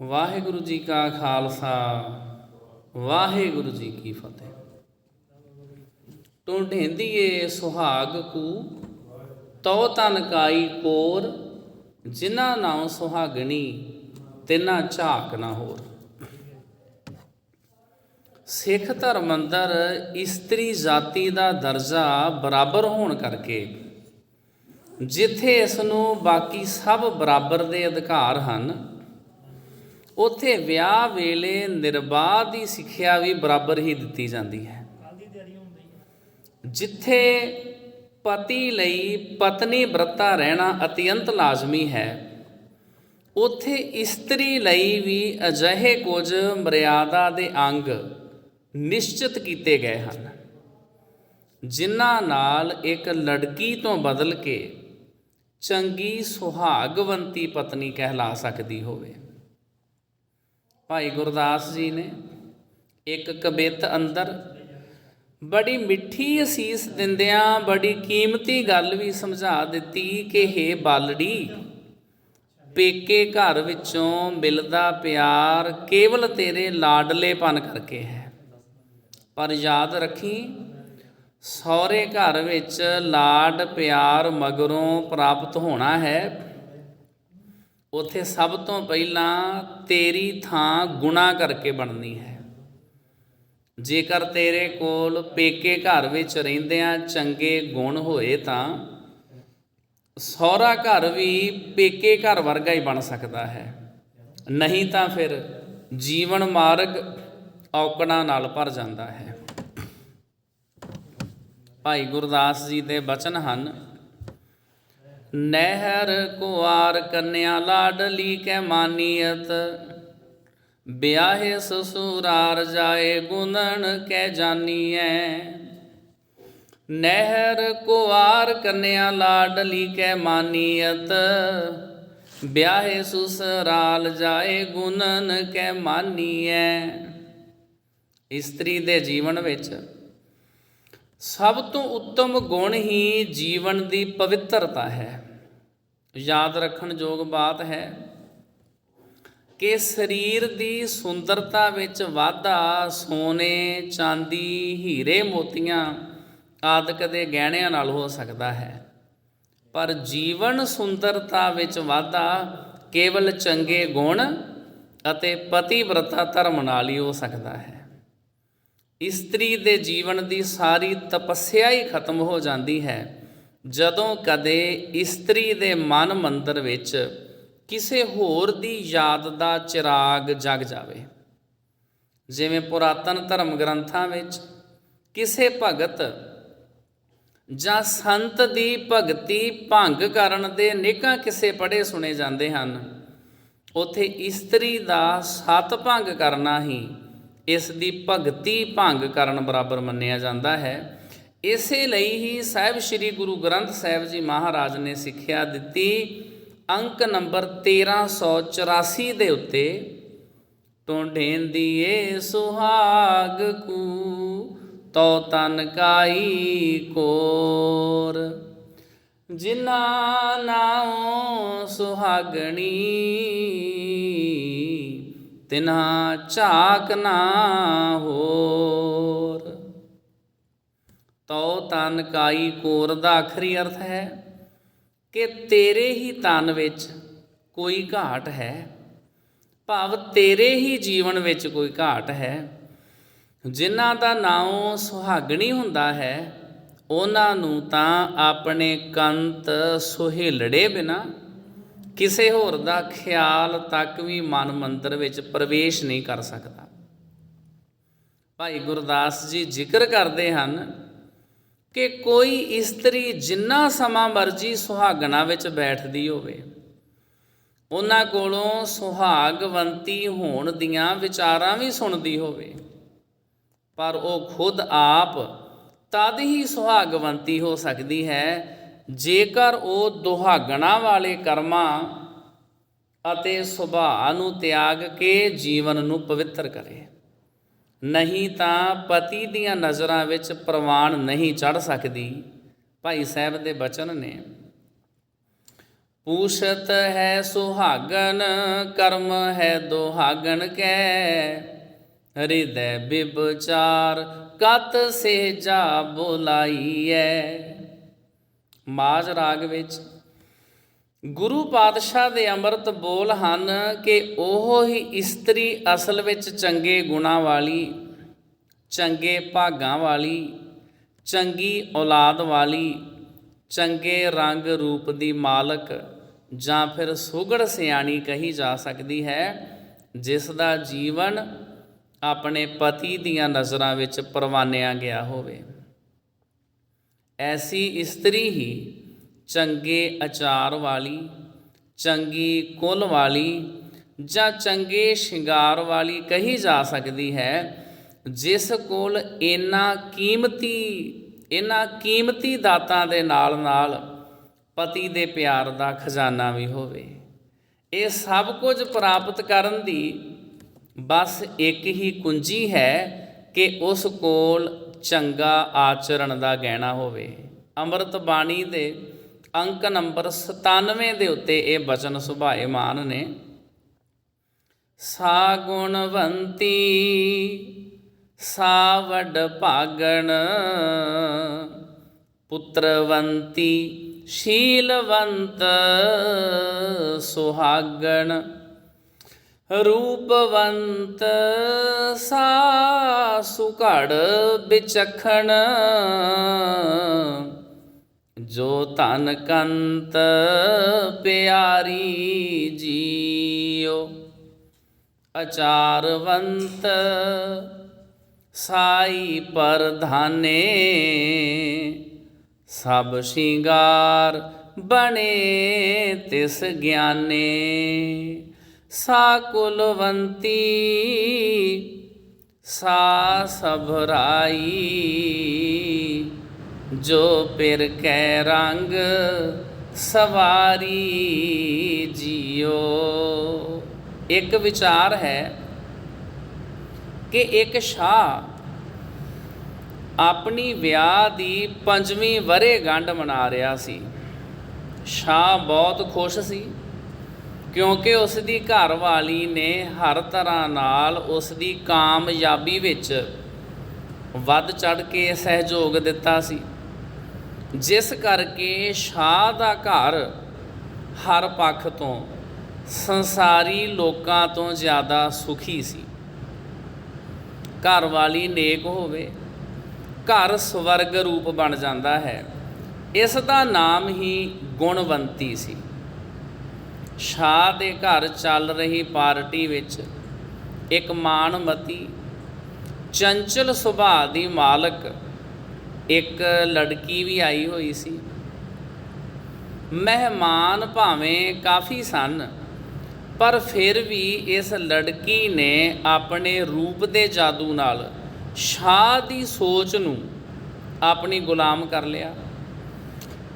ਵਾਹਿਗੁਰੂ ਜੀ ਕਾ ਖਾਲਸਾ, ਵਾਹਿਗੁਰੂ ਜੀ ਕੀ ਫਤਿਹ। ਟੁੰਡੇਂਦੀਏ ਸੁਹਾਗ ਕੂ, ਤਉ ਤਨ ਕਾਈ ਕੋਰ ਜਿਨ੍ਹਾਂ ਨਾਉ ਸੁਹਾਗਣੀ, ਤਿਨਾ ਝਾਕ ਨਾ ਹੋਰ। ਸਿੱਖ ਧਰਮ ਅੰਦਰ ਇਸਤਰੀ ਜਾਤੀ ਦਾ ਦਰਜਾ ਬਰਾਬਰ ਹੋਣ ਕਰਕੇ, ਜਿੱਥੇ ਇਸ ਨੂੰ ਬਾਕੀ ਸਭ ਬਰਾਬਰ ਦੇ ਅਧਿਕਾਰ ਹਨ ਉੱਥੇ ਵਿਆਹ ਵੇਲੇ ਨਿਰਬਾਹ ਦੀ ਸਿੱਖਿਆ ਵੀ ਬਰਾਬਰ ਹੀ ਦਿੱਤੀ ਜਾਂਦੀ ਹੈ। ਜਿੱਥੇ ਪਤੀ ਲਈ ਪਤਨੀ ਵਰਤਾ ਰਹਿਣਾ ਅਤਿਅੰਤ ਲਾਜ਼ਮੀ ਹੈ, ਉੱਥੇ ਇਸਤਰੀ ਲਈ ਵੀ ਅਜਿਹੇ ਕੁਝ ਮਰਿਆਦਾ ਦੇ ਅੰਗ ਨਿਸ਼ਚਿਤ ਕੀਤੇ ਗਏ ਹਨ, ਜਿਨ੍ਹਾਂ ਨਾਲ ਇੱਕ ਲੜਕੀ ਤੋਂ ਬਦਲ ਕੇ ਚੰਗੀ ਸੁਹਾਗਵੰਤੀ ਪਤਨੀ ਕਹਿਲਾ ਸਕਦੀ ਹੋਵੇ। ਭਾਈ ਗੁਰਦਾਸ ਜੀ ਨੇ ਇੱਕ ਕਬਿੱਤ ਅੰਦਰ, ਬੜੀ ਮਿੱਠੀ ਅਸੀਸ ਦਿੰਦਿਆਂ ਬੜੀ ਕੀਮਤੀ ਗੱਲ ਵੀ ਸਮਝਾ ਦਿੱਤੀ ਕਿ ਹੇ ਬਾਲੜੀ, ਪੇਕੇ ਘਰ ਵਿੱਚੋਂ ਮਿਲਦਾ ਪਿਆਰ ਕੇਵਲ ਤੇਰੇ ਲਾਡਲੇਪਨ ਕਰਕੇ ਹੈ। ਪਰ ਯਾਦ ਰੱਖੀ, ਸਹੁਰੇ ਘਰ ਵਿੱਚ ਲਾਡ ਪਿਆਰ ਮਗਰੋਂ ਪ੍ਰਾਪਤ ਹੋਣਾ ਹੈ। ਉੱਥੇ ਸਭ ਤੋਂ ਪਹਿਲਾਂ ਤੇਰੀ ਥਾਂ ਗੁਣਾ ਕਰਕੇ ਬਣਨੀ ਹੈ। ਜੇਕਰ ਤੇਰੇ ਕੋਲ ਪੇਕੇ ਘਰ ਵਿੱਚ ਰਹਿੰਦਿਆਂ ਚੰਗੇ ਗੁਣ ਹੋਏ ਤਾਂ ਸਹੁਰਾ ਘਰ ਵੀ ਪੇਕੇ ਘਰ ਵਰਗਾ ਹੀ ਬਣ ਸਕਦਾ ਹੈ। ਨਹੀਂ ਤਾਂ ਫਿਰ ਜੀਵਨ ਮਾਰਗ ਔਕੜਾਂ ਨਾਲ ਭਰ ਜਾਂਦਾ ਹੈ। ਭਾਈ ਗੁਰਦਾਸ ਜੀ ਦੇ ਬਚਨ ਹਨ ਨਹਿਰ ਕੁਆਰ ਕੰਨਿਆ ਲਾਡਲੀ ਕੈ ਮਾਨੀਅਤ। ਵਿਆਹੇ ਸਸੁਰਾਰ ਜਾਏ ਗੁੰਦਨ ਕੈ ਜਾਨੀਐ। ਨਹਿਰ ਕੁਆਰ ਕੰਨਿਆ ਲਾਡਲੀ ਕੈ ਮਾਨੀਅਤ। ਵਿਆਹੇ ਸੁਸਰਾਲ ਜਾਏ ਗੁੰਦਨ ਕੈ ਮਾਨੀਐ। ਇਸਤਰੀ ਦੇ ਜੀਵਨ ਵਿੱਚ ਸਭ ਤੋਂ ਉੱਤਮ ਗੁਣ ਹੀ ਜੀਵਨ ਦੀ ਪਵਿੱਤਰਤਾ ਹੈ। ਯਾਦ ਰੱਖਣ ਯੋਗ ਬਾਤ ਹੈ ਕਿ ਸਰੀਰ ਦੀ ਸੁੰਦਰਤਾ ਵਿੱਚ ਵਾਧਾ ਸੋਨੇ, ਚਾਂਦੀ, ਹੀਰੇ, ਮੋਤੀਆਂ ਆਦਿਕ ਦੇ ਗਹਿਣਿਆਂ ਨਾਲ ਹੋ ਸਕਦਾ ਹੈ। ਪਰ ਜੀਵਨ ਸੁੰਦਰਤਾ ਵਿੱਚ ਵਾਧਾ ਕੇਵਲ ਚੰਗੇ ਗੁਣ ਅਤੇ ਪਤੀਵ੍ਰਤਾ ਧਰਮ ਨਾਲ ਹੀ ਹੋ ਸਕਦਾ ਹੈ। ਇਸਤਰੀ ਦੇ ਜੀਵਨ ਦੀ ਸਾਰੀ ਤਪੱਸਿਆ ਹੀ ਖਤਮ ਹੋ ਜਾਂਦੀ ਹੈ। ਜਦੋਂ ਕਦੇ ਇਸਤਰੀ ਦੇ ਮਨ ਮੰਦਰ ਵਿੱਚ ਕਿਸੇ ਹੋਰ ਦੀ ਯਾਦ ਦਾ ਚਿਰਾਗ ਜਗ ਜਾਵੇ। ਜਿਵੇਂ ਪੁਰਾਤਨ ਧਰਮ ਗ੍ਰੰਥਾਂ ਵਿੱਚ ਕਿਸੇ ਭਗਤ ਜਾਂ ਸੰਤ ਦੀ ਭਗਤੀ ਭੰਗ ਕਰਨ ਦੇ ਨੇਕਾਂ ਕਿਸੇ ਪੜੇ ਸੁਣੇ ਜਾਂਦੇ ਹਨ, ਉਥੇ ਇਸਤਰੀ ਦਾ ਸਤ ਭੰਗ ਕਰਨਾ ਹੀ ਇਸ ਦੀ ਭਗਤੀ ਭੰਗ ਕਰਨ ਬਰਾਬਰ ਮੰਨਿਆ ਜਾਂਦਾ ਹੈ। ਇਸੇ ਲਈ ਹੀ ਸਾਹਿਬ ਸ੍ਰੀ ਗੁਰੂ ਗ੍ਰੰਥ ਸਾਹਿਬ ਜੀ ਮਹਾਰਾਜ ਨੇ ਸਿੱਖਿਆ ਦਿੱਤੀ ਅੰਕ ਨੰਬਰ 1384 ਦੇ ਉੱਤੇ ਟੋਂਢੇਂਦੀਏ ਸੁਹਾਗ ਕੂ, ਤੋ ਤਨ ਕਾਈ ਕੋਰ। ਜਿਨਾ ਨਾਉ ਸੁਹਾਗਣੀ ਤਿਨਾ ਝਾਕ ਨਾ ਹੋਰ। ਤਉ ਤਨ ਕਾਈ ਕੋਰ ਦਾ ਆਖਰੀ ਅਰਥ ਹੈ ਕਿ ਤੇਰੇ ਹੀ ਤਨ ਵਿੱਚ ਕੋਈ ਘਾਟ ਹੈ। ਭਾਵ ਤੇਰੇ ਹੀ ਜੀਵਨ ਵਿੱਚ ਕੋਈ ਘਾਟ ਹੈ। ਜਿਨ੍ਹਾਂ ਦਾ ਨਾਮ ਸੁਹਾਗਣੀ ਹੁੰਦਾ ਹੈ, ਉਹਨਾਂ ਨੂੰ ਤਾਂ ਆਪਣੇ ਕੰਤ ਸੁਹੇਲੜੇ ਬਿਨਾ ਕਿਸੇ ਹੋਰ ਦਾ ਖਿਆਲ ਤੱਕ ਵੀ ਮਨ ਮੰਦਰ ਵਿੱਚ ਪ੍ਰਵੇਸ਼ ਨਹੀਂ ਕਰ ਸਕਦਾ। ਭਾਈ ਗੁਰਦਾਸ ਜੀ ਜ਼ਿਕਰ ਕਰਦੇ ਹਨ ਕਿ ਕੋਈ ਇਸਤਰੀ ਜਿੰਨਾ ਸਮਾਂ ਮਰਜ਼ੀ ਸੁਹਾਗਣਾ ਵਿੱਚ ਬੈਠਦੀ ਹੋਵੇ, ਉਹਨਾਂ ਕੋਲੋਂ ਸੁਹਾਗਵੰਤੀ ਹੋਣ ਦੀਆਂ ਵਿਚਾਰਾਂ ਵੀ ਸੁਣਦੀ ਹੋਵੇ, ਪਰ ਉਹ ਖੁਦ ਆਪ ਤਦ ਹੀ ਸੁਹਾਗਵੰਤੀ ਹੋ ਸਕਦੀ ਹੈ ਜੇਕਰ ਉਹ ਦੁਹਾਗਣਾ ਵਾਲੇ ਕਰਮਾਂ ਅਤੇ ਸੁਭਾਅ ਨੂੰ ਤਿਆਗ ਕੇ ਜੀਵਨ ਨੂੰ ਪਵਿੱਤਰ ਕਰੇ, ਨਹੀਂ ਤਾਂ ਪਤੀ ਦੀਆਂ ਨਜ਼ਰਾਂ ਵਿੱਚ ਪ੍ਰਵਾਨ ਨਹੀਂ ਚੜ ਸਕਦੀ, ਭਾਈ ਸਾਹਿਬ ਦੇ ਬਚਨ ਨੇ। ਪੂਸ਼ਤ ਹੈ ਸੁਹਾਗਨ ਕਰਮ ਹੈ ਦੁਹਾਗਨ ਕੈ, ਹਿਰਦੈ ਬਿਬਚਾਰ, ਕਤ ਸੇਜਾ ਬੋਲਾਈਐ। ਮਾਜ ਰਾਗ ਵਿੱਚ, ਗੁਰੂ ਪਾਤਸ਼ਾਹ ਦੇ ਅੰਮ੍ਰਿਤ ਬੋਲ ਹਨ ਕਿ ਉਹ ਹੀ ਇਸਤਰੀ ਅਸਲ ਵਿੱਚ ਚੰਗੇ ਗੁਣਾਂ ਵਾਲੀ, ਚੰਗੇ ਭਾਗਾਂ ਵਾਲੀ, ਚੰਗੀ ਔਲਾਦ ਵਾਲੀ, ਚੰਗੇ ਰੰਗ ਰੂਪ ਦੀ ਮਾਲਕ ਜਾਂ ਫਿਰ ਸੁਗੜ ਸਿਆਣੀ ਕਹੀ ਜਾ ਸਕਦੀ ਹੈ, ਜਿਸ ਦਾ ਜੀਵਨ ਆਪਣੇ ਪਤੀ ਦੀਆਂ ਨਜ਼ਰਾਂ ਵਿੱਚ ਪਰਵਾਨਿਆ ਗਿਆ ਹੋਵੇ। ਐਸੀ ਇਸਤਰੀ ਹੀ ਚੰਗੇ ਅਚਾਰ ਵਾਲੀ, ਚੰਗੀ ਕੁਲ ਵਾਲੀ ਜਾਂ ਚੰਗੇ ਸ਼ਿੰਗਾਰ ਵਾਲੀ ਕਹੀ ਜਾ ਸਕਦੀ ਹੈ, ਜਿਸ ਕੋਲ ਇਨਾ ਕੀਮਤੀ ਇਨਾ ਕੀਮਤੀ ਦਾਤਾਂ ਦੇ ਨਾਲ ਨਾਲ ਪਤੀ ਦੇ ਪਿਆਰ ਦਾ ਖਜ਼ਾਨਾ ਵੀ ਹੋਵੇ। ਇਹ ਸਭ ਕੁਝ ਪ੍ਰਾਪਤ ਕਰਨ ਦੀ ਬਸ ਇੱਕ ਹੀ ਕੁੰਜੀ ਹੈ ਕਿ ਉਸ ਕੋਲ ਚੰਗਾ ਆਚਰਣ ਦਾ ਗਹਿਣਾ ਹੋਵੇ। ਅੰਮ੍ਰਿਤ ਬਾਣੀ ਦੇ ਅੰਕ ਨੰਬਰ 97 ਦੇ ਉੱਤੇ ਇਹ ਬਚਨ ਸੁਭਾਏਮਾਨ ਨੇ। ਸਾ ਗੁਣਵੰਤੀ ਸਾ ਵਡ ਭਾਗਣ, ਪੁੱਤਰਵੰਤੀ ਸ਼ੀਲਵੰਤ ਸੁਹਾਗਣ। ਰੂਪਵੰਤ ਸਾ ਸੁਘੜ ਵਿਚਖਣ, ਜੋ ਧਨ ਕੰਤ ਪਿਆਰੀ ਜੀਓ ਅਚਾਰਵੰਤ ਸਾਈ ਪਰਧਾਨੇ, ਸਭ ਸ਼ਿੰਗਾਰ ਬਣੇ ਤਿਸ ਗਿਆਨੇ। ਸਾ ਕੁਲਵੰਤੀ ਸਾ ਸਭਰਾਈ ਜੋ ਪਿਰ ਕੈ ਰੰਗ ਸਵਾਰੀ ਜੀਓ। ਇੱਕ ਵਿਚਾਰ ਹੈ ਕਿ ਇੱਕ ਸ਼ਾਹ ਆਪਣੀ ਵਿਆਹ ਦੀ ਪੰਜਵੀਂ ਵਰੇ ਗੰਢ ਮਨਾ ਰਿਹਾ ਸੀ। ਸ਼ਾਹ ਬਹੁਤ ਖੁਸ਼ ਸੀ। ਕਿਉਂਕਿ ਉਸ ਦੀ ਘਰ ਵਾਲੀ ਨੇ ਹਰ ਤਰ੍ਹਾਂ ਨਾਲ ਉਸ ਦੀ ਕਾਮਯਾਬੀ ਵਿੱਚ ਵੱਧ ਚੜ ਕੇ ਸਹਿਯੋਗ ਦਿੱਤਾ ਸੀ। ਜਿਸ ਕਰਕੇ ਸ਼ਾਹ ਦਾ ਘਰ ਹਰ ਪੱਖ ਤੋਂ, ਸੰਸਾਰੀ ਲੋਕਾਂ ਤੋਂ ਜ਼ਿਆਦਾ ਸੁਖੀ ਸੀ। ਘਰ ਵਾਲੀ ਨੇਕ ਹੋਵੇ, ਘਰ ਸਵਰਗ ਰੂਪ ਬਣ ਜਾਂਦਾ ਹੈ। ਇਸ ਦਾ ਨਾਮ ਹੀ ਗੁਣਵੰਤੀ ਸੀ। ਸ਼ਾਹ ਦੇ ਘਰ ਚੱਲ ਰਹੀ ਪਾਰਟੀ ਵਿੱਚ ਇੱਕ ਮਾਨਮਤੀ ਚੰਚਲ ਸੁਭਾਅ ਦੀ ਮਾਲਕ, ਇੱਕ ਲੜਕੀ ਵੀ ਆਈ ਹੋਈ ਸੀ। ਮਹਿਮਾਨ ਭਾਵੇਂ ਕਾਫੀ ਸਨ, ਪਰ ਫਿਰ ਵੀ ਇਸ ਲੜਕੀ ਨੇ ਆਪਣੇ ਰੂਪ ਦੇ ਜਾਦੂ ਨਾਲ ਸ਼ਾਹ ਦੀ ਸੋਚ ਨੂੰ ਆਪਣੀ ਗੁਲਾਮ ਕਰ ਲਿਆ।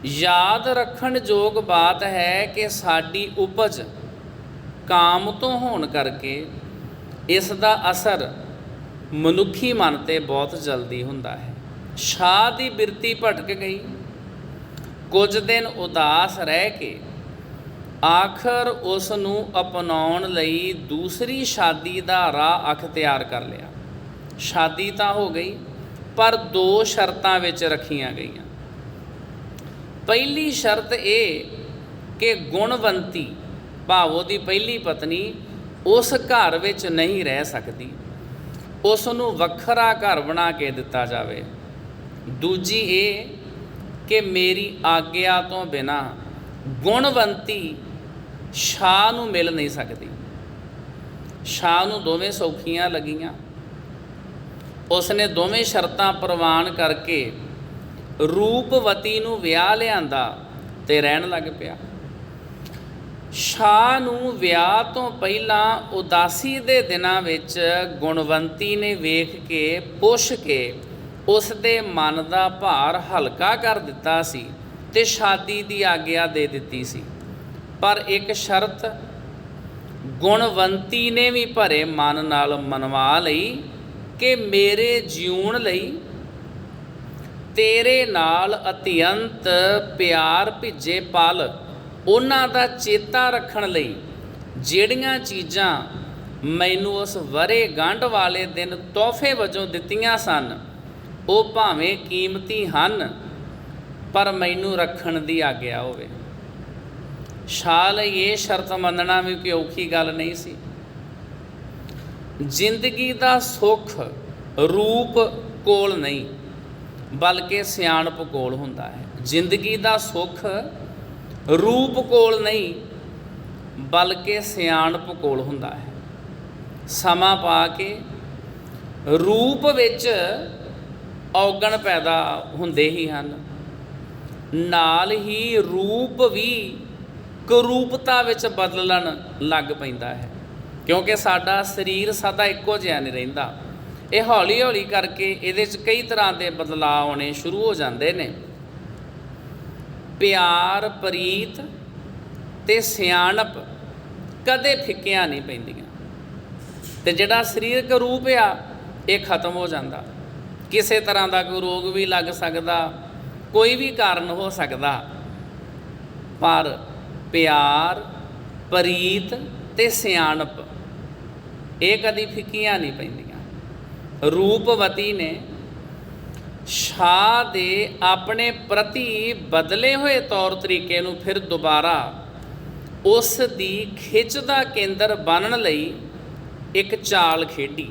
ਯਾਦ ਰੱਖਣ ਯੋਗ ਬਾਤ ਹੈ ਕਿ ਸਾਡੀ ਉਪਜ ਕਾਮ ਤੋਂ ਹੋਣ ਕਰਕੇ ਇਸ ਦਾ ਅਸਰ ਮਨੁੱਖੀ ਮਨ ਤੇ ਬਹੁਤ ਜਲਦੀ ਹੁੰਦਾ ਹੈ। ਸ਼ਾਹ ਦੀ ਬਿਰਤੀ ਭਟਕ ਗਈ। ਕੁਝ ਦਿਨ ਉਦਾਸ ਰਹਿ ਕੇ ਆਖਰ ਉਸ ਨੂੰ ਅਪਣਾਉਣ ਲਈ ਦੂਸਰੀ ਸ਼ਾਦੀ ਦਾ ਰਾਹ ਅਖਤਿਆਰ ਕਰ ਲਿਆ। ਸ਼ਾਦੀ ਤਾਂ ਹੋ ਗਈ, ਪਰ ਦੋ ਸ਼ਰਤਾਂ ਵਿੱਚ ਰੱਖੀਆਂ ਗਈਆਂ। ਪਹਿਲੀ ਸ਼ਰਤ ਇਹ ਕਿ ਗੁਣਵੰਤੀ ਭਾਵੋ ਦੀ ਪਹਿਲੀ ਪਤਨੀ ਉਸ ਘਰ ਵਿੱਚ ਨਹੀਂ ਰਹਿ ਸਕਦੀ। ਉਸ ਨੂੰ ਵੱਖਰਾ ਘਰ ਬਣਾ ਕੇ ਦਿੱਤਾ ਜਾਵੇ। ਦੂਜੀ ਇਹ ਕਿ ਮੇਰੀ ਆਗਿਆ ਤੋਂ ਬਿਨਾ ਗੁਣਵੰਤੀ ਸ਼ਾਹ ਨੂੰ ਮਿਲ ਨਹੀਂ ਸਕਦੀ। ਸ਼ਾਹ ਨੂੰ ਦੋਵੇਂ ਸੌਖੀਆਂ ਲੱਗੀਆਂ। ਉਸਨੇ ਦੋਵੇਂ ਸ਼ਰਤਾਂ ਪ੍ਰਵਾਨ ਕਰਕੇ ਰੂਪਵਤੀ ਨੂੰ ਵਿਆਹ ਲਿਆਂਦਾ ਤੇ ਰਹਿਣ ਲੱਗ ਪਿਆ। ਸ਼ਾਹ ਨੂੰ ਵਿਆਹ ਤੋਂ ਪਹਿਲਾਂ ਉਦਾਸੀ ਦੇ ਦਿਨਾਂ ਵਿੱਚ ਗੁਣਵੰਤੀ ਨੇ ਵੇਖ ਕੇ, ਪੁੱਛ ਕੇ ਉਸ ਦੇ ਮਨ ਦਾ ਭਾਰ ਹਲਕਾ ਕਰ ਦਿੱਤਾ ਸੀ ਤੇ ਸ਼ਾਦੀ ਦੀ ਆਗਿਆ ਦੇ ਦਿੱਤੀ ਸੀ। ਪਰ ਇੱਕ ਸ਼ਰਤ ਗੁਣਵੰਤੀ ਨੇ ਵੀ ਭਰੇ ਮਨ ਨਾਲ ਮਨਵਾ ਲਈ ਕਿ ਮੇਰੇ ਜਿਉਣ ਲਈ ਤੇਰੇ ਨਾਲ ਅਤਿਅੰਤ ਪਿਆਰ ਭਿੱਜੇ ਪਲ, ਉਹਨਾਂ ਦਾ ਚੇਤਾ ਰੱਖਣ ਲਈ ਜਿਹੜੀਆਂ ਚੀਜ਼ਾਂ ਮੈਨੂੰ ਉਸ ਵਰੇ ਗੰਢ ਵਾਲੇ ਦਿਨ ਤੋਹਫੇ ਵਜੋਂ ਦਿੱਤੀਆਂ ਸਨ, ਉਹ ਭਾਵੇਂ ਕੀਮਤੀ ਹਨ, ਪਰ ਮੈਨੂੰ ਰੱਖਣ ਦੀ ਆਗਿਆ ਹੋਵੇ। ਸ਼ਾਹ ਇਹ ਸ਼ਰਤ ਮੰਨਣਾ ਵੀ ਕੋਈ ਔਖੀ ਗੱਲ ਨਹੀਂ ਸੀ। ਜ਼ਿੰਦਗੀ ਦਾ ਸੁੱਖ ਰੂਪ ਕੋਲ ਨਹੀਂ। ਬਲਕਿ ਸਿਆਣਪ ਕੋਲ ਹੁੰਦਾ ਹੈ। ਜ਼ਿੰਦਗੀ ਦਾ ਸੁੱਖ ਰੂਪ ਕੋਲ ਨਹੀਂ, ਬਲਕਿ ਸਿਆਣਪ ਕੋਲ ਹੁੰਦਾ ਹੈ। ਸਮਾਂ ਪਾ ਕੇ ਰੂਪ ਵਿੱਚ ਔਗਣ ਪੈਦਾ ਹੁੰਦੇ ਹੀ ਹਨ। ਨਾਲ ਹੀ ਰੂਪ ਵੀ ਕਰੂਪਤਾ ਵਿੱਚ ਬਦਲਣ ਲੱਗ ਪੈਂਦਾ ਹੈ। ਕਿਉਂਕਿ ਸਾਡਾ ਸਰੀਰ ਸਦਾ ਇੱਕੋ ਜਿਹਾ ਨਹੀਂ ਰਹਿੰਦਾ। ਇਹ ਹੌਲੀ ਹੌਲੀ ਕਰਕੇ ਇਹਦੇ 'ਚ ਕਈ ਤਰ੍ਹਾਂ ਦੇ ਬਦਲਾਅ ਆਉਣੇ ਸ਼ੁਰੂ ਹੋ ਜਾਂਦੇ ਨੇ। ਪਿਆਰ, ਪ੍ਰੀਤ ਤੇ ਸਿਆਣਪ ਕਦੇ ਫਿੱਕੀਆਂ ਨਹੀਂ ਪੈਂਦੀਆਂ। ਤੇ ਜਿਹੜਾ ਸਰੀਰਕ ਰੂਪ ਆ, ਇਹ ਖਤਮ ਹੋ ਜਾਂਦਾ। ਕਿਸੇ ਤਰ੍ਹਾਂ ਦਾ ਕੋਈ ਰੋਗ ਵੀ ਲੱਗ ਸਕਦਾ, ਕੋਈ ਵੀ ਕਾਰਨ ਹੋ ਸਕਦਾ। ਪਰ ਪਿਆਰ, ਪ੍ਰੀਤ ਤੇ ਸਿਆਣਪ, ਇਹ ਕਦੀ ਫਿੱਕੀਆਂ ਨਹੀਂ ਪੈਂਦੀਆਂ। ਰੂਪਵਤੀ ਨੇ ਸ਼ਾਹ ਦੇ ਆਪਣੇ ਪ੍ਰਤੀ ਬਦਲੇ ਹੋਏ ਤੌਰ ਤਰੀਕੇ ਨੂੰ ਫਿਰ ਦੁਬਾਰਾ ਉਸ ਦੀ ਖਿੱਚ ਦਾ ਕੇਂਦਰ ਬਣਨ ਲਈ ਇੱਕ ਚਾਲ ਖੇਡੀ।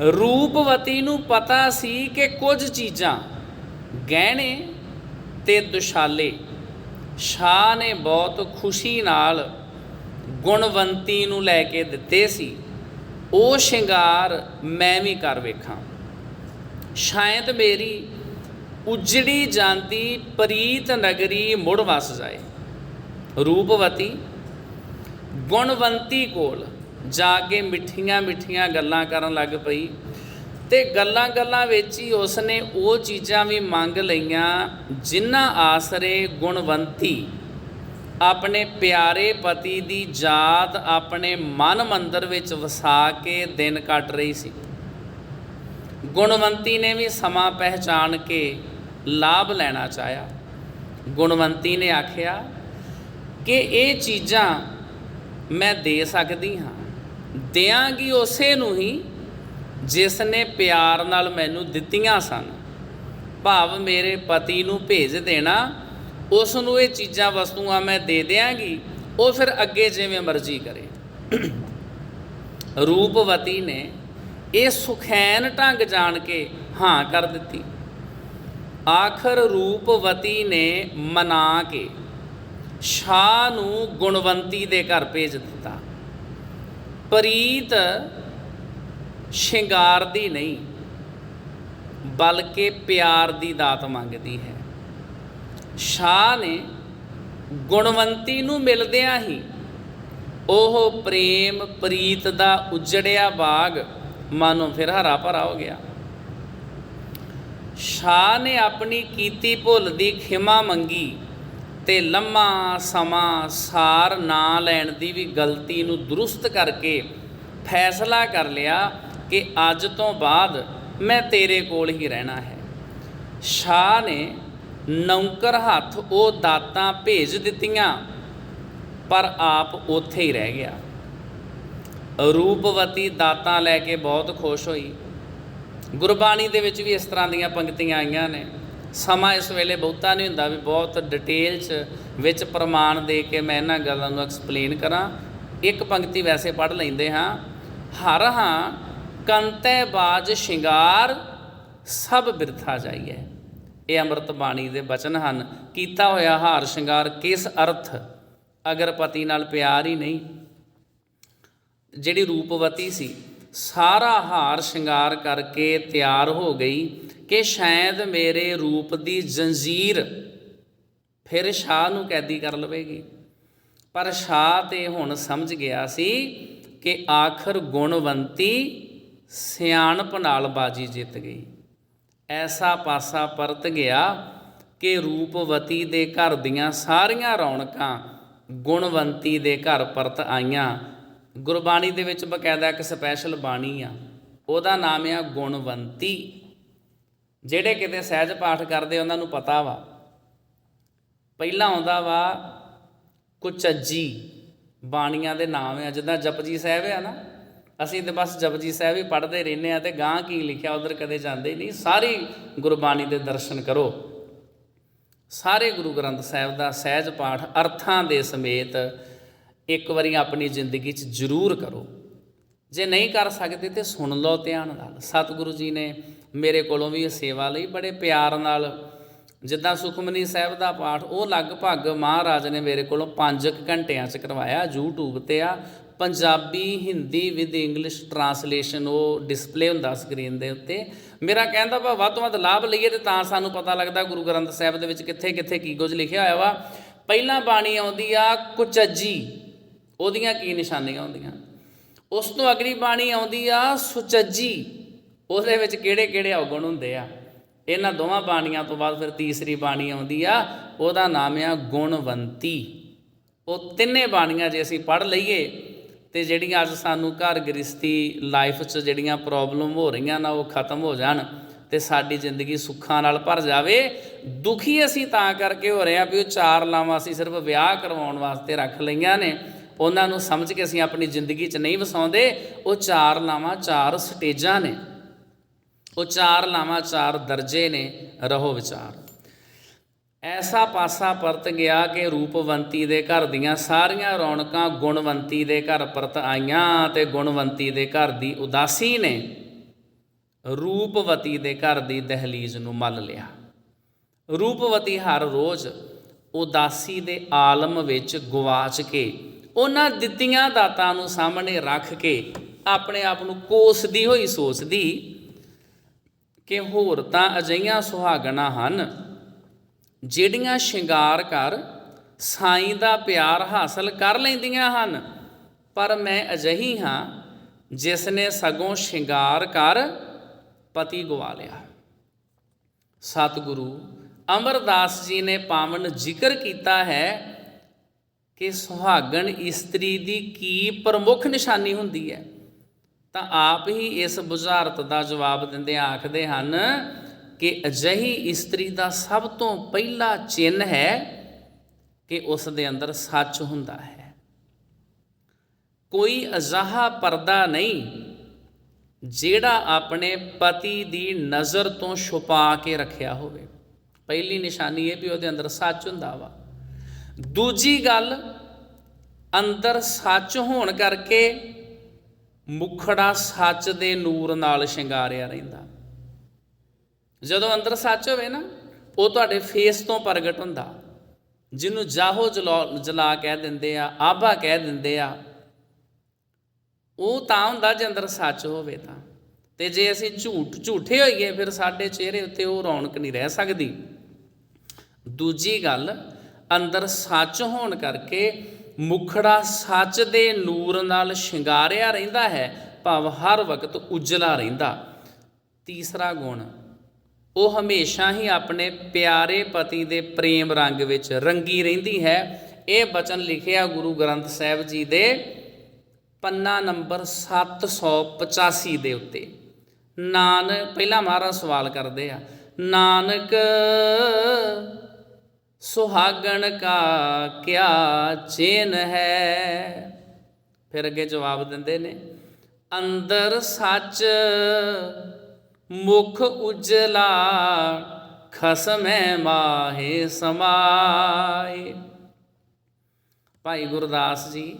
ਰੂਪਵਤੀ ਨੂੰ ਪਤਾ ਸੀ ਕਿ ਕੁਝ ਚੀਜ਼ਾਂ ਗਹਿਣੇ ਤੇ ਦੁਸ਼ਾਲੇ। ਸ਼ਾਹ ਨੇ ਬਹੁਤ ਖੁਸ਼ੀ ਨਾਲ ਗੁਣਵੰਤੀ ਨੂੰ ਲੈ ਕੇ ਦਿੱਤੇ ਸੀ। ਉਹ ਸ਼ਿੰਗਾਰ ਮੈਂ ਵੀ ਕਰ ਵੇਖਾਂ। ਸ਼ਾਇਦ ਮੇਰੀ ਉਜੜੀ ਜਾਂਦੀ ਪ੍ਰੀਤ ਨਗਰੀ ਮੁੜ ਵਸ ਜਾਏ। ਰੂਪਵਤੀ, ਗੁਣਵੰਤੀ ਕੋਲ ਜਾ ਕੇ ਮਿੱਠੀਆਂ ਮਿੱਠੀਆਂ ਗੱਲਾਂ ਕਰਨ ਲੱਗ ਪਈ ਤੇ ਗੱਲਾਂ ਗੱਲਾਂ ਵਿੱਚ ਹੀ ਉਸਨੇ ਉਹ ਚੀਜ਼ਾਂ ਵੀ ਮੰਗ ਲਈਆਂ ਜਿਨ੍ਹਾਂ ਆਸਰੇ ਗੁਣਵੰਤੀ ਆਪਣੇ ਪਿਆਰੇ ਪਤੀ ਦੀ ਯਾਦ ਆਪਣੇ ਮਨ ਮੰਦਰ ਵਿੱਚ ਵਸਾ ਕੇ ਦਿਨ ਕੱਟ ਰਹੀ ਸੀ। ਗੁਣਵੰਤੀ ਨੇ ਵੀ ਸਮਾਂ ਪਹਿਚਾਨ ਕੇ ਲਾਭ ਲੈਣਾ ਚਾਹਿਆ। ਗੁਣਵੰਤੀ ਨੇ ਆਖਿਆ ਕਿ ਇਹ ਚੀਜ਼ਾਂ ਮੈਂ ਦੇ ਸਕਦੀ ਹਾਂ। ਦਿਆਂਗੀ ਉਸੇ ਨੂੰ ਹੀ ਜਿਸ ਨੇ ਪਿਆਰ ਨਾਲ ਮੈਨੂੰ ਦਿੱਤੀਆਂ ਸਨ। ਭਾਵ ਮੇਰੇ ਪਤੀ ਨੂੰ ਭੇਜ ਦੇਣਾ ਉਸ ਨੂੰ ਇਹ ਚੀਜ਼ਾਂ, ਵਸਤੂਆਂ ਮੈਂ ਦੇ ਦਿਆਂਗੀ, ਉਹ ਫਿਰ ਅੱਗੇ ਜਿਵੇਂ ਮਰਜ਼ੀ ਕਰੇ। ਰੂਪਵਤੀ ਨੇ ਇਹ ਸੁਖੈਨ ਢੰਗ ਜਾਣ ਕੇ ਹਾਂ ਕਰ ਦਿੱਤੀ। ਆਖਰ ਰੂਪਵਤੀ ਨੇ ਮਨਾ ਕੇ ਸ਼ਾਹ ਨੂੰ ਗੁਣਵੰਤੀ ਦੇ ਘਰ ਭੇਜ ਦਿੱਤਾ। ਪ੍ਰੀਤ ਸ਼ਿੰਗਾਰ ਦੀ ਨਹੀਂ, ਬਲਕਿ ਪਿਆਰ ਦੀ ਦਾਤ ਮੰਗਦੀ ਹੈ। ਸ਼ਾਹ ਨੇ ਗੁਣਵੰਤੀ ਨੂੰ ਮਿਲਦਿਆਂ ਹੀ ਉਹ ਪ੍ਰੇਮ ਪ੍ਰੀਤ ਦਾ ਉਜੜਿਆ ਬਾਗ ਮਾਨੋ ਫਿਰ ਹਰਾ ਭਰਾ ਹੋ ਗਿਆ। ਸ਼ਾਹ ਨੇ ਆਪਣੀ ਕੀਤੀ ਭੁੱਲ ਦੀ ਖਿਮਾ ਮੰਗੀ ਤੇ ਲੰਮਾ ਸਮਾਂ ਸਾਰ ਨਾ ਲੈਣ ਦੀ ਵੀ ਗਲਤੀ ਨੂੰ ਦਰੁਸਤ ਕਰਕੇ ਫੈਸਲਾ ਕਰ ਲਿਆ ਕਿ ਅੱਜ ਤੋਂ ਬਾਅਦ ਮੈਂ ਤੇਰੇ ਕੋਲ ਹੀ ਰਹਿਣਾ ਹੈ। ਸ਼ਾਹ ਨੇ ਨੌਕਰ ਹੱਥ ਉਹ ਦਾਤਾਂ ਭੇਜ ਦਿੱਤੀਆਂ, ਪਰ ਆਪ ਉੱਥੇ ਹੀ ਰਹਿ ਗਿਆ। ਰੂਪਵਤੀ ਦਾਤਾਂ ਲੈ ਕੇ ਬਹੁਤ ਖੁਸ਼ ਹੋਈ। ਗੁਰਬਾਣੀ ਦੇ ਵਿੱਚ ਵੀ ਇਸ ਤਰ੍ਹਾਂ ਦੀਆਂ ਪੰਕਤੀਆਂ ਆਈਆਂ ਨੇ। ਸਮਾਂ ਇਸ ਵੇਲੇ ਬਹੁਤਾ ਨਹੀਂ ਹੁੰਦਾ ਵੀ ਬਹੁਤ ਡਿਟੇਲ 'ਚ ਵਿੱਚ ਪ੍ਰਮਾਣ ਦੇ ਕੇ ਮੈਂ ਇਹਨਾਂ ਗੱਲਾਂ ਨੂੰ ਐਕਸਪਲੇਨ ਕਰਾਂ। ਇੱਕ ਪੰਕਤੀ ਵੈਸੇ ਪੜ੍ਹ ਲੈਂਦੇ ਹਾਂ। ਹਰ ਹਾਂ ਕੰਤੈ ਬਾਜ ਸ਼ਿੰਗਾਰ, ਸਭ ਬਿਰਥਾ ਜਾਈਏ ਇਹ ਅੰਮ੍ਰਿਤ ਬਾਣੀ ਦੇ ਬਚਨ ਹਨ। ਕੀਤਾ ਹੋਇਆ ਹਾਰ ਸ਼ਿੰਗਾਰ ਕਿਸ ਅਰਥ? ਅਗਰ ਪਤੀ ਨਾਲ ਪਿਆਰ ਹੀ ਨਹੀਂ, ਜਿਹੜੀ ਰੂਪਵਤੀ ਸੀ, ਸਾਰਾ ਹਾਰ ਸ਼ਿੰਗਾਰ ਕਰਕੇ ਤਿਆਰ ਹੋ ਗਈ ਕਿ ਸ਼ਾਇਦ ਮੇਰੇ ਰੂਪ ਦੀ ਜੰਜੀਰ ਫਿਰ ਸ਼ਾਹ ਨੂੰ ਕੈਦੀ ਕਰ ਲਵੇਗੀ। ਪਰ ਸ਼ਾਹ ਤੇ ਹੁਣ ਸਮਝ ਗਿਆ ਸੀ ਕਿ ਆਖਰ ਗੁਣਵੰਤੀ ਸਿਆਣਪ ਨਾਲ ਬਾਜੀ ਜਿੱਤ ਗਈ। ਐਸਾ ਪਾਸਾ ਪਰਤ ਗਿਆ ਕਿ ਰੂਪਵਤੀ ਦੇ ਘਰ ਦੀਆਂ ਸਾਰੀਆਂ ਰੌਣਕਾਂ ਗੁਣਵੰਤੀ ਦੇ ਘਰ ਪਰਤ ਆਈਆਂ। ਗੁਰਬਾਣੀ ਦੇ ਵਿੱਚ ਬਕਾਇਦਾ ਇੱਕ ਸਪੈਸ਼ਲ ਬਾਣੀ ਆ। ਉਹਦਾ ਨਾਮ ਆ ਗੁਣਵੰਤੀ। ਜਿਹੜੇ ਕਿਤੇ ਸਹਿਜ ਪਾਠ ਕਰਦੇ, ਉਹਨਾਂ ਨੂੰ ਪਤਾ ਵਾ। ਪਹਿਲਾਂ ਆਉਂਦਾ ਵਾ ਕੁਚੱਜੀ। ਬਾਣੀਆਂ ਦੇ ਨਾਮ ਆ, ਜਿੱਦਾਂ ਜਪਜੀ ਸਾਹਿਬ ਆ ਨਾ। ਅਸੀਂ ਤੇ ਬਸ ਜਪਜੀ ਸਾਹਿਬ ਹੀ ਪੜ੍ਹਦੇ ਰਹਿੰਦੇ ਆ ਤੇ ਗਾਂ ਕੀ ਲਿਖਿਆ, ਉਧਰ ਕਦੇ ਜਾਂਦੇ ਨਹੀਂ। ਸਾਰੀ ਗੁਰਬਾਣੀ ਦੇ ਦਰਸ਼ਨ ਕਰੋ। ਸਾਰੇ ਗੁਰੂ ਗ੍ਰੰਥ ਸਾਹਿਬ ਦਾ ਸਹਿਜ ਪਾਠ ਅਰਥਾਂ ਦੇ ਸਮੇਤ ਇੱਕ ਵਾਰੀ ਆਪਣੀ ਜ਼ਿੰਦਗੀ 'ਚ ਜ਼ਰੂਰ ਕਰੋ। ਜੇ ਨਹੀਂ ਕਰ ਸਕਦੇ ਤੇ ਸੁਣ ਲਓ ਧਿਆਨ ਨਾਲ। ਸਤਿਗੁਰੂ ਜੀ ਨੇ ਮੇਰੇ ਕੋਲੋਂ ਵੀ ਇਹ ਸੇਵਾ ਲਈ ਬੜੇ ਪਿਆਰ ਨਾਲ ਜਿੱਦਾਂ ਸੁਖਮਨੀ ਸਾਹਿਬ ਦਾ ਪਾਠ, ਉਹ ਲਗਭਗ ਮਹਾਰਾਜ ਨੇ ਮੇਰੇ ਕੋਲੋਂ 5 ਘੰਟਿਆਂ 'ਚ ਕਰਵਾਇਆ YouTube ਤੇ ਆ। Punjabi, Hindi with English translation ਉਹ ਡਿਸਪਲੇ ਹੁੰਦਾ ਸਕਰੀਨ ਦੇ ਉੱਤੇ। ਮੇਰਾ ਕਹਿੰਦਾ ਵਾ ਵੱਧ ਤੋਂ ਵੱਧ ਲਾਭ ਲਈਏ ਤੇ ਤਾਂ ਸਾਨੂੰ ਪਤਾ ਲੱਗਦਾ ਗੁਰੂ ਗ੍ਰੰਥ ਸਾਹਿਬ ਦੇ ਵਿੱਚ ਕਿੱਥੇ ਕਿੱਥੇ ਕੀ ਕੁਝ ਲਿਖਿਆ ਹੋਇਆ ਵਾ। ਪਹਿਲਾਂ ਬਾਣੀ ਆਉਂਦੀ ਆ, ਕੁਚੱਜੀ। ਉਹਦੀਆਂ ਕੀ ਨਿਸ਼ਾਨੀਆਂ ਹੁੰਦੀਆਂ? ਉਸ ਤੋਂ ਅਗਲੀ ਬਾਣੀ ਆਉਂਦੀ ਆ, ਸੁਚੱਜੀ। ਉਹਦੇ ਵਿੱਚ ਕਿਹੜੇ ਕਿਹੜੇ ਔਗਣ ਹੁੰਦੇ ਆ? ਇਹਨਾਂ ਦੋਵਾਂ ਬਾਣੀਆਂ ਤੋਂ ਬਾਅਦ ਫਿਰ ਤੀਸਰੀ ਬਾਣੀ ਆਉਂਦੀ ਆ, ਉਹਦਾ ਨਾਮ ਆ ਗੁਣਵੰਤੀ। ਉਹ ਤਿੰਨੇ ਬਾਣੀਆਂ ਜੇ ਅਸੀਂ ਪੜ੍ਹ ਲਈਏ ਤੇ ਜਿਹੜੀਆਂ ਅੱਜ ਸਾਨੂੰ ਘਰ ਗ੍ਰਸਤੀ ਲਾਈਫ 'ਚ ਜਿਹੜੀਆਂ ਪ੍ਰੋਬਲਮ ਹੋ ਰਹੀਆਂ ਨਾ ਉਹ ਖਤਮ ਹੋ ਜਾਣ ਤੇ ਸਾਡੀ ਜ਼ਿੰਦਗੀ ਸੁੱਖਾਂ ਨਾਲ ਭਰ ਜਾਵੇ, ਦੁਖੀ ਅਸੀਂ ਤਾਂ ਕਰਕੇ ਹੋ ਰਹੇ ਆ ਵੀ ਉਹ ਚਾਰ ਲਾਵਾਂ ਅਸੀਂ ਸਿਰਫ ਵਿਆਹ ਕਰਵਾਉਣ ਵਾਸਤੇ ਰੱਖ ਲਈਆਂ ਨੇ। ਉਹਨਾਂ ਨੂੰ ਸਮਝ ਕੇ ਅਸੀਂ ਆਪਣੀ ਜ਼ਿੰਦਗੀ 'ਚ ਨਹੀਂ ਵਸਾਉਂਦੇ, ਉਹ ਚਾਰ ਲਾਵਾਂ ਚਾਰ ਸਟੇਜਾਂ ਨੇ। ਉਹ ਚਾਰ ਲਾਵਾਂ ਚਾਰ ਦਰਜੇ ਨੇ, ਰਹੋ ਵਿਚਾਰ। ਐਸਾ ਪਾਸਾ ਪਰਤ ਗਿਆ ਕਿ ਰੂਪਵੰਤੀ ਦੇ ਘਰ ਦੀਆਂ ਸਾਰੀਆਂ ਰੌਣਕਾਂ ਗੁਣਵੰਤੀ ਦੇ ਘਰ ਪਰਤ ਆਈਆਂ ਤੇ ਗੁਣਵੰਤੀ ਦੇ ਘਰ ਦੀ ਉਦਾਸੀ ਨੇ ਰੂਪਵਤੀ ਦੇ ਘਰ ਦੀ ਦਹਲੀਜ਼ ਨੂੰ ਮੱਲ ਲਿਆ। ਰੂਪਵਤੀ ਹਰ ਰੋਜ਼ ਉਦਾਸੀ ਦੇ ਆਲਮ ਵਿੱਚ ਗਵਾਚ ਕੇ ਉਹਨਾਂ ਦਿੱਤੀਆਂ ਦਾਤਾਂ ਨੂੰ ਸਾਹਮਣੇ ਰੱਖ ਕੇ ਆਪਣੇ ਆਪ ਨੂੰ ਕੋਸਦੀ ਹੋਈ ਸੋਚਦੀ ਕਿ ਹੋਰ ਤਾਂ ਅਜਈਆਂ ਸੁਹਾਗਣਾ ਹਨ ਜਿਹੜੀਆਂ ਸ਼ਿੰਗਾਰ ਕਰ, ਸਾਈਂ ਦਾ ਪਿਆਰ ਹਾਸਲ ਕਰ ਲੈਂਦੀਆਂ ਹਨ। ਪਰ ਮੈਂ ਅਜਹੀ ਹਾਂ, ਜਿਸ ਨੇ ਸਗੋਂ ਸ਼ਿੰਗਾਰ ਕਰ ਪਤੀ ਗਵਾ ਲਿਆ। ਸਤਿਗੁਰੂ ਅਮਰਦਾਸ ਜੀ ਨੇ ਪਾਵਨ ਜ਼ਿਕਰ ਕੀਤਾ ਹੈ ਕਿ ਸੁਹਾਗਣ ਇਸਤਰੀ ਦੀ ਕੀ ਪ੍ਰਮੁੱਖ ਨਿਸ਼ਾਨੀ ਹੁੰਦੀ ਹੈ। ਤਾਂ ਆਪ ਹੀ ਇਸ ਬੁਝਾਰਤ ਦਾ ਜਵਾਬ ਦਿੰਦੇ ਆਖਦੇ ਹਨ ਕਿ ਅਜਹੀ ਇਸਤਰੀ ਦਾ ਸਭ ਤੋਂ ਪਹਿਲਾ ਚਿੰਨ ਹੈ ਕਿ ਉਸ ਦੇ ਅੰਦਰ ਸੱਚ ਹੁੰਦਾ ਹੈ। ਕੋਈ ਅਜਹਾ ਪਰਦਾ ਨਹੀਂ ਜਿਹੜਾ ਆਪਣੇ ਪਤੀ ਦੀ ਨਜ਼ਰ ਤੋਂ ਛੁਪਾ ਕੇ ਰੱਖਿਆ ਹੋਵੇ। ਪਹਿਲੀ ਨਿਸ਼ਾਨੀ ਇਹ ਵੀ ਉਹਦੇ ਅੰਦਰ ਸੱਚ ਹੁੰਦਾ ਵਾ। ਦੂਜੀ ਗੱਲ, ਅੰਦਰ ਸੱਚ ਹੋਣ ਕਰਕੇ ਮੁਖੜਾ ਸੱਚ ਦੇ ਨੂਰ ਨਾਲ ਸ਼ਿੰਗਾਰਿਆ ਰਹਿੰਦਾ। ਜਦੋਂ ਅੰਦਰ ਸੱਚ ਹੋਵੇ ਨਾ, ਉਹ ਤੁਹਾਡੇ ਫੇਸ ਤੋਂ ਪ੍ਰਗਟ ਹੁੰਦਾ। ਜਿਹਨੂੰ ਜਾਹੋ ਜਲਾ- ਜਲਾ ਕਹਿ ਦਿੰਦੇ ਆ, ਆਭਾ ਕਹਿ ਦਿੰਦੇ ਆ, ਉਹ ਤਾਂ ਹੁੰਦਾ ਜੇ ਅੰਦਰ ਸੱਚ ਹੋਵੇ ਤਾਂ। ਤੇ ਜੇ ਅਸੀਂ ਝੂਠ, ਝੂਠੇ ਹੋਈਏ, ਫਿਰ ਸਾਡੇ ਚਿਹਰੇ ਉੱਤੇ ਉਹ ਰੌਣਕ ਨਹੀਂ ਰਹਿ ਸਕਦੀ। ਦੂਜੀ ਗੱਲ, ਅੰਦਰ ਸੱਚ ਹੋਣ ਕਰਕੇ ਮੁਖੜਾ ਸੱਚ ਦੇ ਨੂਰ ਨਾਲ ਸ਼ਿੰਗਾਰਿਆ ਰਹਿੰਦਾ ਹੈ, ਭਾਵ ਹਰ ਵਕਤ ਉਜਲਾ ਰਹਿੰਦਾ। ਤੀਸਰਾ ਗੁਣ ਉਹ ਹਮੇਸ਼ਾ ਹੀ ਆਪਣੇ ਪਿਆਰੇ ਪਤੀ ਦੇ ਪ੍ਰੇਮ ਰੰਗ ਵਿੱਚ ਰੰਗੀ ਰਹਿੰਦੀ ਹੈ। ਇਹ ਬਚਨ ਲਿਖਿਆ ਗੁਰੂ ਗ੍ਰੰਥ ਸਾਹਿਬ ਜੀ ਦੇ ਪੰਨਾ ਨੰਬਰ 785 ਦੇ ਉੱਤੇ। ਨਾਨਕ, ਪਹਿਲਾ ਮਹਾਰਾਜ ਸਵਾਲ ਕਰਦੇ ਆ, ਨਾਨਕ ਸੁਹਾਗਣ ਕਾ ਕਿਆ ਚੇਨ ਹੈ? ਫਿਰ ਅੱਗੇ ਜਵਾਬ ਦਿੰਦੇ ਨੇ, ਅੰਦਰ ਸੱਚ ਮੁਖ ਉਜਲਾ, ਖਸਮੈ ਮਾਹੇ ਸਮਾਏ। ਭਾਈ ਗੁਰਦਾਸ ਜੀ,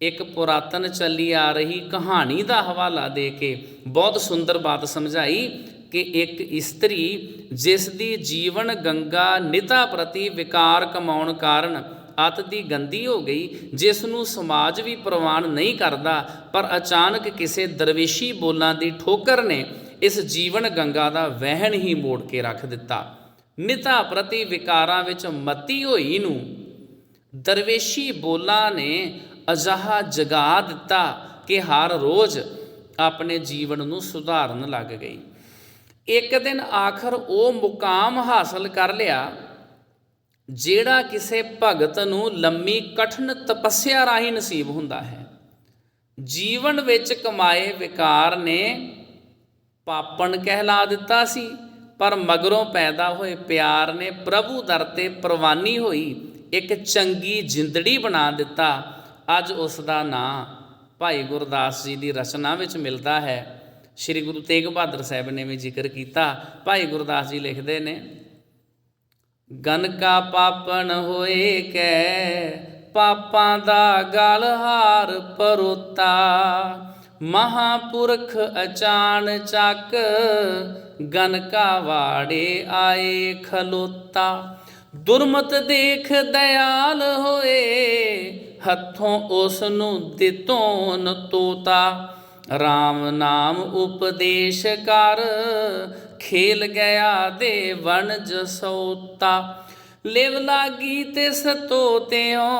ਇੱਕ ਪੁਰਾਤਨ ਚੱਲੀ ਆ ਰਹੀ ਕਹਾਣੀ ਦਾ ਹਵਾਲਾ ਦੇ ਕੇ ਬਹੁਤ ਸੁੰਦਰ ਬਾਤ ਸਮਝਾਈ ਕਿ ਇੱਕ ਇਸਤਰੀ ਜਿਸ ਦੀ ਜੀਵਨ ਗੰਗਾ ਨਿਤਾ ਪ੍ਰਤੀ ਵਿਕਾਰ ਕਮਾਉਣ ਕਾਰਨ ਅਤ ਦੀ ਗੰਦੀ ਹੋ ਗਈ, ਜਿਸ ਨੂੰ ਸਮਾਜ ਵੀ ਪ੍ਰਵਾਨ ਨਹੀਂ ਕਰਦਾ, ਪਰ ਅਚਾਨਕ ਕਿਸੇ ਦਰਵੇਸ਼ੀ ਬੋਲਾਂ ਦੀ ਠੋਕਰ ਨੇ ਇਸ ਜੀਵਨ ਗੰਗਾ ਦਾ ਵਹਿਣ ਹੀ ਮੋੜ ਕੇ ਰੱਖ ਦਿੱਤਾ। ਨਿਤਾ ਪ੍ਰਤੀ ਵਿਕਾਰਾਂ ਵਿੱਚ ਮਤੀ ਹੋਈ ਨੂੰ ਦਰਵੇਸ਼ੀ ਬੋਲਾਂ ਨੇ ਅਜਹਾ ਜਗਾ ਦਿੱਤਾ ਕਿ ਹਰ ਰੋਜ਼ ਆਪਣੇ ਜੀਵਨ ਨੂੰ ਸੁਧਾਰਨ ਲੱਗ ਗਈ। ਇੱਕ ਦਿਨ ਆਖਰ ਉਹ ਮੁਕਾਮ ਹਾਸਲ ਕਰ ਲਿਆ, ਜਿਹੜਾ ਕਿਸੇ ਭਗਤ ਨੂੰ ਲੰਮੀ ਕਠਨ ਤਪੱਸਿਆ ਰਾਹੀਂ ਨਸੀਬ ਹੁੰਦਾ ਹੈ। ਜੀਵਨ ਵਿੱਚ ਕਮਾਏ ਵਿਕਾਰ ਨੇ ਪਾਪਣ ਕਹਿਲਾ ਦਿੱਤਾ ਸੀ, ਪਰ ਮਗਰੋਂ ਪੈਦਾ ਹੋਏ ਪਿਆਰ ਨੇ ਪ੍ਰਭੂ ਦਰ ਤੇ ਪ੍ਰਵਾਨੀ ਹੋਈ, ਇੱਕ ਚੰਗੀ ਜਿੰਦੜੀ ਬਣਾ ਦਿੱਤਾ। ਅੱਜ ਉਸ ਦਾ ਨਾਂ ਭਾਈ ਗੁਰਦਾਸ ਜੀ ਦੀ ਰਚਨਾ ਵਿੱਚ ਮਿਲਦਾ ਹੈ। ਸ੍ਰੀ ਗੁਰੂ ਤੇਗ ਬਹਾਦਰ ਸਾਹਿਬ ਨੇ ਵੀ ਜ਼ਿਕਰ ਕੀਤਾ, ਭਾਈ ਗੁਰਦਾਸ ਜੀ ਲਿਖਦੇ ਨੇ, ਗਨ ਕਾ ਪਾਪਣ ਹੋਏ ਕੈ, ਪਾਪਾਂ ਦਾ ਗਲਹਾਰ ਪਰੋਤਾ ਮਹਾਪੁਰਖ ਅਚਾਨ ਚੱਕ ਗਨਕਾ ਵਾੜੇ ਆਏ ਖਲੋਤਾ। ਦੁਰਮਤ ਦੇਖ ਦਇਆਲ ਹੋਏ, ਹੱਥੋਂ ਉਸ ਨੂੰ ਦਿੱਤੋਂ ਨ ਤੋਤਾ। RAM ਨਾਮ ਉਪਦੇਸ਼ ਕਰ, ਖੇਲ ਗਿਆ ਦੇ ਵਣਜ ਸੋਤਾ। ਲਿਵ ਲਾਗੀ ਤੇ ਸਤੋਤਿਓ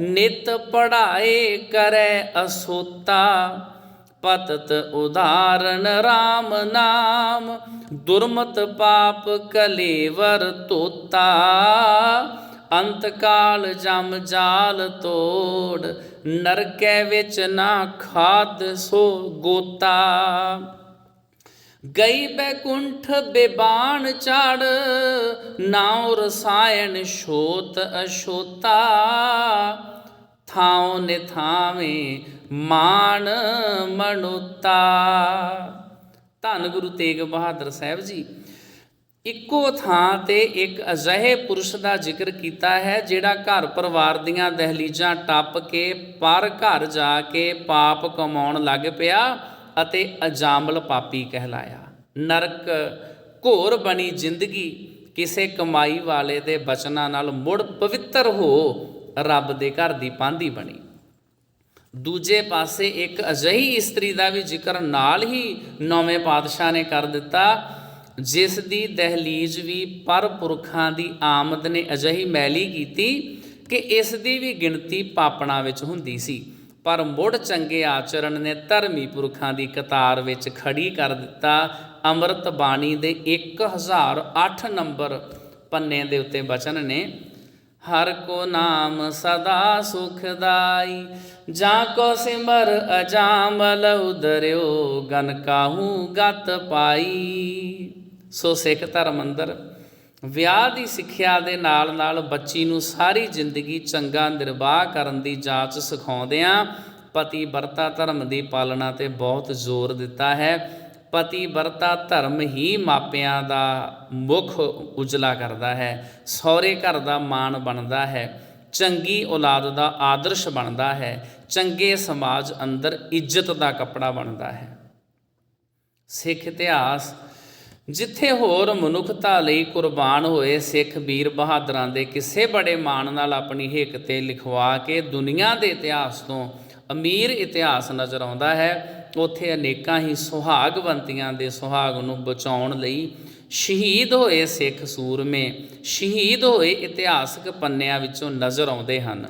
ਨਿਤ ਪੜਾਏ ਕਰੈ ਅਸੋਤਾ। ਪਤਤ ਉਦਾਹਰਨ RAM ਨਾਮ, ਦੁਰਮਤ ਪਾਪ ਕਲੇਵਰ ਤੋਤਾ। ਅੰਤ ਕਾਲ ਜਮ ਜਾਲ ਤੋੜ, ਨਰਕੈ ਵਿੱਚ ਨਾ ਖਾਦ ਸੋ ਗੋਤਾ। ਗਈ ਬੈਕੁੰਠ ਬੇਬਾਨ ਚੜ, ਨਾਉ ਰਸਾਇਣ ਛੋਤ ਅਛੋਤਾ ਥਾਉ ਨਿਥਾਵੇਂ ਮਾਨ ਮਨੁਤਾ। ਧੰਨ ਗੁਰੂ ਤੇਗ ਬਹਾਦਰ ਸਾਹਿਬ ਜੀ, ਇੱਕੋ ਥਾਂ ਤੇ ਇੱਕ ਅਜਿਹੇ ਪੁਰਸ਼ ਦਾ ਜ਼ਿਕਰ ਕੀਤਾ ਹੈ ਜਿਹੜਾ ਘਰ ਪਰਿਵਾਰ ਦੀਆਂ ਦਹਲੀਜ਼ਾਂ ਟੱਪ ਕੇ ਪਰ ਘਰ ਜਾ ਕੇ ਪਾਪ ਕਮਾਉਣ ਲੱਗ ਪਿਆ ਅਤੇ ਅਜਾਮਲ ਪਾਪੀ ਕਹਿਲਾਇਆ। ਨਰਕ, ਘੋਰ ਬਣੀ ਜ਼ਿੰਦਗੀ ਕਿਸੇ ਕਮਾਈ ਵਾਲੇ ਦੇ ਬਚਨਾਂ ਨਾਲ ਮੁੜ ਪਵਿੱਤਰ ਹੋ ਰੱਬ ਦੇ ਘਰ ਦੀ ਪਾਂਦੀ ਬਣੀ। ਦੂਜੇ ਪਾਸੇ ਇੱਕ ਅਜਿਹੀ ਇਸਤਰੀ ਦਾ ਵੀ ਜ਼ਿਕਰ ਨਾਲ ਹੀ ਨੌਵੇਂ ਪਾਤਸ਼ਾਹ ਨੇ ਕਰ ਦਿੱਤਾ, ਜਿਸ ਦੀ ਦਹਲੀਜ਼ ਵੀ ਪਰ ਪੁਰਖਾਂ ਦੀ ਆਮਦ ਨੇ ਅਜਿਹੀ ਮੈਲੀ ਕੀਤੀ ਕਿ ਇਸ ਦੀ ਵੀ ਗਿਣਤੀ ਪਾਪਣਾ ਵਿੱਚ ਹੁੰਦੀ ਸੀ। ਪਰ ਮੁੜ ਚੰਗੇ ਆਚਰਣ ਨੇ ਧਰਮੀ ਪੁਰਖਾਂ ਦੀ ਕਤਾਰ ਵਿੱਚ ਖੜੀ ਕਰ ਦਿੱਤਾ। ਅੰਮ੍ਰਿਤ ਬਾਣੀ ਦੇ 1008 ਨੰਬਰ ਪੰਨੇ ਦੇ ਉੱਤੇ ਬਚਨ ਨੇ ਹਰ ਕੋ ਨਾਮ ਸਦਾ ਸੁਖਦਾਈ ਜਾਂ ਕੋ ਸਿਮਰ ਅਜਾਮਲ ਉਦਰਿਓ ਗਨ ਕਾਹੂ ਗਤ ਪਾਈ। ਸੋ ਸਿੱਖ ਧਰਮ ਅੰਦਰ ਵਿਆਹ ਦੀ ਸਿੱਖਿਆ ਦੇ ਨਾਲ ਨਾਲ ਬੱਚੀ ਨੂੰ ਸਾਰੀ ਜ਼ਿੰਦਗੀ ਚੰਗਾ ਨਿਰਵਾਹ ਕਰਨ ਦੀ ਜਾਂਚ ਸਿਖਾਉਂਦਿਆਂ ਪਤੀ ਵਰਤਾ ਧਰਮ ਦੀ ਪਾਲਣਾ ਤੇ ਬਹੁਤ ਜ਼ੋਰ ਦਿੱਤਾ ਹੈ। ਪਤੀ ਵਰਤਾ ਧਰਮ ਹੀ ਮਾਪਿਆਂ ਦਾ ਮੁਖ ਉਜਲਾ ਕਰਦਾ ਹੈ। ਸਹੁਰੇ ਘਰ ਦਾ ਮਾਣ ਬਣਦਾ ਹੈ। ਚੰਗੀ ਔਲਾਦ ਦਾ ਆਦਰਸ਼ ਬਣਦਾ ਹੈ। ਚੰਗੇ ਸਮਾਜ ਅੰਦਰ ਇੱਜ਼ਤ ਦਾ ਕੱਪੜਾ ਬਣਦਾ ਹੈ। ਸਿੱਖ ਇਤਿਹਾਸ, ਜਿੱਥੇ ਹੋਰ ਮਨੁੱਖਤਾ ਲਈ ਕੁਰਬਾਨ ਹੋਏ ਸਿੱਖ ਵੀਰ ਬਹਾਦਰਾਂ ਦੇ ਕਿਸੇ ਬੜੇ ਮਾਣ ਨਾਲ ਆਪਣੀ ਹਿੱਕ ਤੇ ਲਿਖਵਾ ਕੇ ਦੁਨੀਆ ਦੇ ਇਤਿਹਾਸ ਤੋਂ ਅਮੀਰ ਇਤਿਹਾਸ ਨਜ਼ਰ ਆਉਂਦਾ ਹੈ। ਉੱਥੇ ਅਨੇਕਾਂ ਹੀ ਸੁਹਾਗਵੰਤੀਆਂ ਦੇ ਸੁਹਾਗ ਨੂੰ ਬਚਾਉਣ ਲਈ ਸ਼ਹੀਦ ਹੋਏ ਸਿੱਖ ਸੂਰਮੇ, ਸ਼ਹੀਦ ਹੋਏ ਇਤਿਹਾਸਕ ਪੰਨਿਆਂ ਵਿੱਚੋਂ ਨਜ਼ਰ ਆਉਂਦੇ ਹਨ।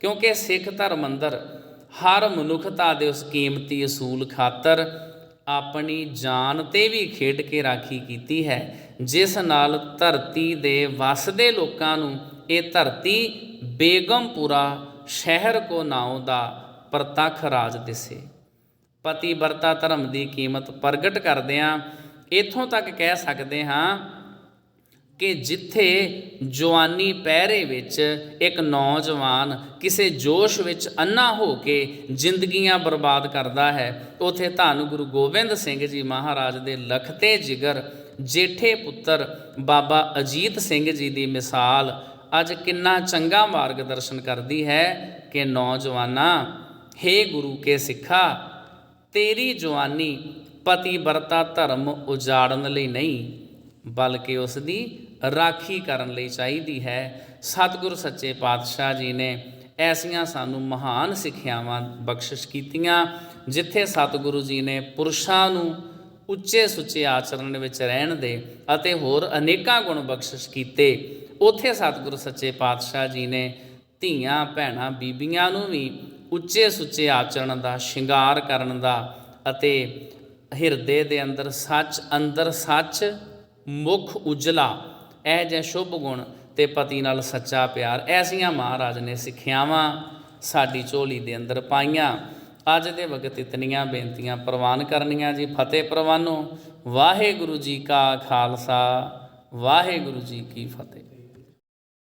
ਕਿਉਂਕਿ ਸਿੱਖ ਧਰਮ ਅੰਦਰ ਹਰ ਮਨੁੱਖਤਾ ਦੇ ਉਸ ਕੀਮਤੀ ਅਸੂਲ ਖਾਤਰ ਆਪਣੀ ਜਾਨ ਤੇ ਵੀ ਖੇਡ ਕੇ ਰਾਖੀ ਕੀਤੀ ਹੈ, ਜਿਸ ਨਾਲ ਧਰਤੀ ਦੇ ਵਸਦੇ ਲੋਕਾਂ ਨੂੰ ਇਹ ਧਰਤੀ ਬੇਗਮਪੁਰਾ ਸ਼ਹਿਰ ਕੋ ਨਾਉ ਦਾ ਪ੍ਰਤੱਖ ਰਾਜ ਦਿਸੇ। ਪਤੀਵਰਤਾ ਧਰਮ ਦੀ ਕੀਮਤ ਪ੍ਰਗਟ ਕਰਦਿਆਂ ਇਥੋਂ ਤੱਕ ਕਹਿ ਸਕਦੇ ਹਾਂ ਕਿ ਜਿੱਥੇ ਜਵਾਨੀ ਪਹਿਰੇ ਵਿੱਚ ਇੱਕ ਨੌਜਵਾਨ ਕਿਸੇ ਜੋਸ਼ ਵਿੱਚ ਅੰਨਾ ਹੋ ਕੇ ਜ਼ਿੰਦਗੀਆਂ ਬਰਬਾਦ ਕਰਦਾ ਹੈ, ਉਥੇ ਧੰਨ ਗੁਰੂ ਗੋਬਿੰਦ ਸਿੰਘ ਜੀ ਮਹਾਰਾਜ ਦੇ ਲਖਤੇ ਜਿਗਰ, ਜੇਠੇ ਪੁੱਤਰ ਬਾਬਾ ਅਜੀਤ ਸਿੰਘ ਜੀ ਦੀ ਮਿਸਾਲ ਅੱਜ ਕਿੰਨਾ ਚੰਗਾ ਮਾਰਗਦਰਸ਼ਨ ਕਰਦੀ ਹੈ ਕਿ ਨੌਜਵਾਨਾ, ਹੇ ਗੁਰੂ ਕੇ ਸਿੱਖਾ ਤੇਰੀ ਜਵਾਨੀ ਪਤੀ ਵਰਤਾ ਧਰਮ ਉਜਾੜਨ ਲਈ ਨਹੀਂ, ਬਲਕਿ ਉਸ ਦੀ ਰਾਖੀ ਕਰਨ ਲਈ ਚਾਹੀਦੀ ਹੈ। ਸਤਿਗੁਰ ਸੱਚੇ ਪਾਤਸ਼ਾਹ ਜੀ ਨੇ ਐਸੀਆਂ ਸਾਨੂੰ ਮਹਾਨ ਸਿੱਖਿਆਵਾਂ ਬਖਸ਼ਿਸ਼ ਕੀਤੀਆਂ, ਜਿੱਥੇ ਸਤਿਗੁਰੂ ਜੀ ਨੇ ਪੁਰਸ਼ਾਂ ਨੂੰ ਉੱਚੇ ਸੁੱਚੇ ਆਚਰਣ ਵਿੱਚ ਰਹਿਣ ਦੇ ਅਤੇ ਹੋਰ ਅਨੇਕਾਂ ਗੁਣ ਬਖਸ਼ਿਸ਼ ਕੀਤੇ। ਉਥੇ ਸਤਿਗੁਰੂ ਸੱਚੇ ਪਾਤਸ਼ਾਹ ਜੀ ਨੇ ਧੀਆਂ, ਭੈਣਾਂ, ਬੀਬੀਆਂ ਨੂੰ ਵੀ ਉੱਚੇ ਸੁੱਚੇ ਆਚਰਣ ਦਾ, ਸ਼ਿੰਗਾਰ ਕਰਨ ਦਾ ਅਤੇ ਹਿਰਦੇ ਦੇ ਅੰਦਰ ਸੱਚ ਅੰਦਰ ਸੱਚ, ਮੁਖ ਉਜਲਾ, ਇਹ ਜੇ ਸ਼ੁਭ ਗੁਣ ਤੇ ਪਤੀ ਨਾਲ ਸੱਚਾ ਪਿਆਰ, ਐਸੀਆਂ ਮਹਾਰਾਜ ਨੇ ਸਿੱਖਿਆਵਾਂ ਸਾਡੀ ਝੋਲੀ ਦੇ ਅੰਦਰ ਪਾਈਆਂ। ਅੱਜ ਦੇ ਵਕਤ ਇਤਨੀਆਂ ਬੇਨਤੀਆਂ ਪ੍ਰਵਾਨ ਕਰਨੀਆਂ ਜੀ। ਫਤਿਹ ਪ੍ਰਵਾਨੋ। ਵਾਹਿਗੁਰੂ ਜੀ ਕਾ ਖਾਲਸਾ। ਵਾਹਿਗੁਰੂ ਜੀ ਕੀ ਫਤਿਹ।